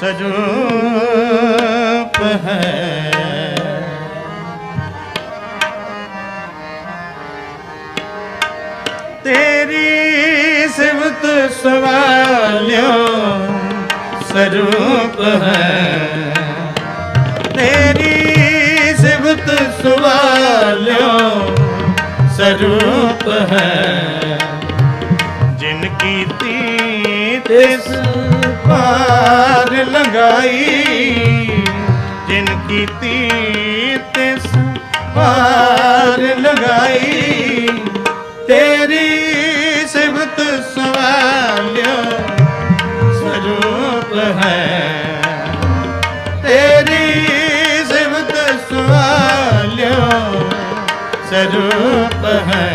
ਸਰੂਪ ਹੈ। ਤੇਰੀ ਸਿਵਤ ਸਵਾਲਿਓ ਸਰੂਪ ਹੈ। ਤੇਰੀ ਸਿਵਤ ਸਵਾਲਿਓ ਸਰੂਪ ਹੈ। ਜਿਨ ਕੀਤੀ ਤਿਸ ਪਾਰ ਲੰਗਾਈ ਜਿਨ ਕੀਤੀ ਤਿਸ ਪਾਰ ਲਗਾਈ ਤੇਰੀ ਸਿਫਤ ਸਵਾਲਿਓ ਸਰੂਪ ਹੈ। ਤੇਰੀ ਸਿਫਤ ਸਵਾਲਿਓ ਸਰੂਪ ਹੈ।